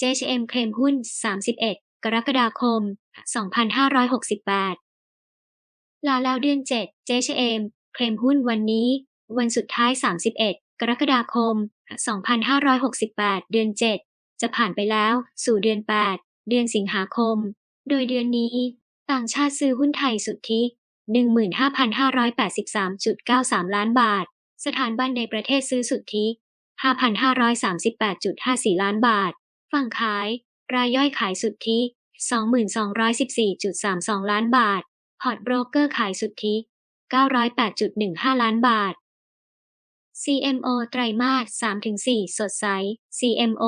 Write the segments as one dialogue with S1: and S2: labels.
S1: JHM เคลมหุ้น 31 กรกฎาคม 2568ลาแล้วเดือน 7 JHM เคลมหุ้นวันนี้ วันสุดท้าย 31 กรกฎาคม 2568 เดือน 7 จะผ่านไปแล้ว สู่เดือน 8 เดือนสิงหาคม โดยเดือนนี้ ต่างชาติซื้อหุ้นไทยสุทธิ 15,583.93 ล้านบาท สถานบันในประเทศซื้อสุทธิ 5,538.54 ล้านบาท ฝั่งขาย รายย่อยขายสุทธิ2214.32 ล้านบาท พอร์ตโบรกเกอร์ขายสุทธิ 908.15 ล้านบาท CMO ไตรมาส 3-4 สดใส CMO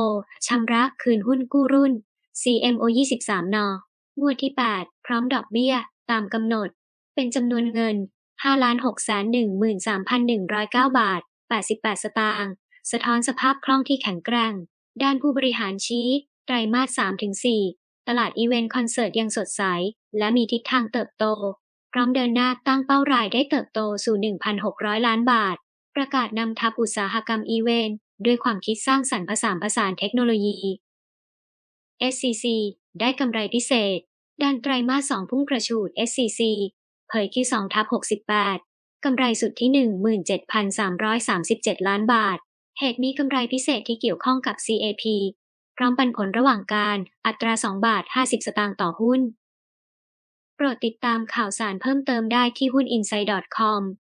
S1: ชำระคืนหุ้นกู้รุ่น CMO 23 นงวดที่ 8 พร้อมดอกเบี้ย ตามกำหนด เป็นจำนวนเงิน 5,613,109 บาท 88 สตางค์ สะท้อนสภาพคล่องที่แข็งแกร่ง ด้านผู้บริหารชี้ ไตรมาส 3-4 ตลาดอีเวนต์คอนเสิร์ตยังสดใส และมีทิศทางเติบโต พร้อมเดินหน้าตั้งเป้ารายได้เติบโตสู่ 1,600 ล้านบาท ประกาศนำทัพอุตสาหกรรมอีเวนต์ด้วยความคิดสร้างสรรค์ผสานผสานเทคโนโลยี SCC ได้กำไรพิเศษ ด้านไตรมาส 2 พุ่งกระฉูด SCC เผย Q2 ทับ68กำไรสุดที่ 17,337 ล้านบาท เหตุมีกำไรพิเศษที่เกี่ยวข้องกับ CAP พร้อมปันผลระหว่างการอัตรา 2 บาท 50 สตางค์ต่อหุ้น โปรดติดตามข่าวสารเพิ่มเติมได้ที่หุ้น inside.com